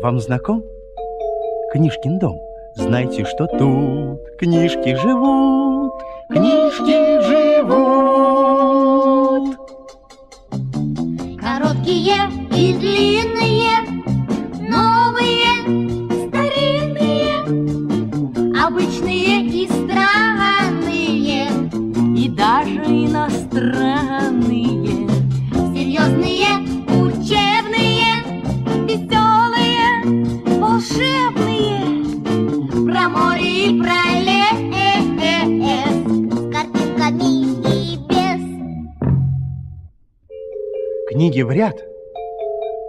Вам знаком Книжкин дом? Знайте, что тут книжки живут, книжки живут. Короткие и длинные, новые, старинные, обычные и странные, и даже иностранные. Книги в ряд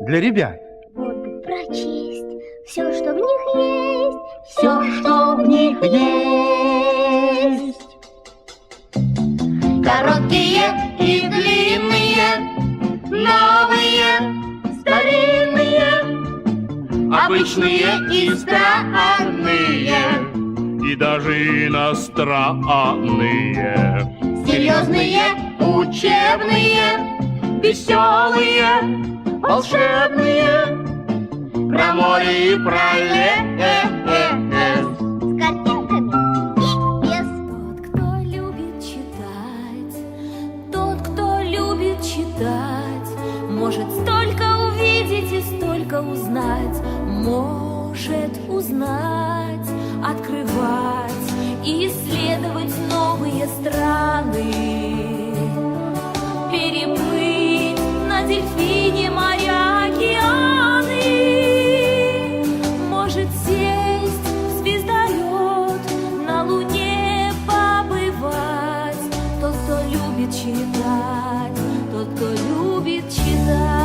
для ребят. Вот бы прочесть все, что в них есть, Все, что в них есть. Короткие и длинные, новые, старинные, обычные и странные, и даже иностранные. серьезные, Учебные, веселые, волшебные, про море и про лес. с картинками и без. Тот, кто любит читать, тот, кто любит читать, может столько увидеть и столько узнать, может узнать, открывать и исследовать новые страны, читать, тот, кто любит читать.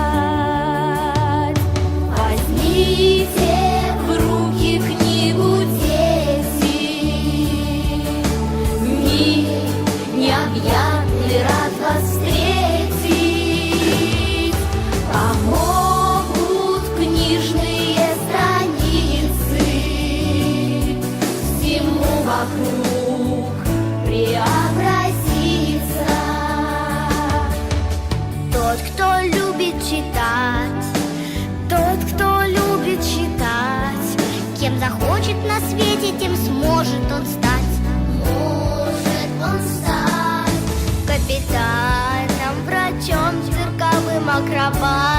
akraba.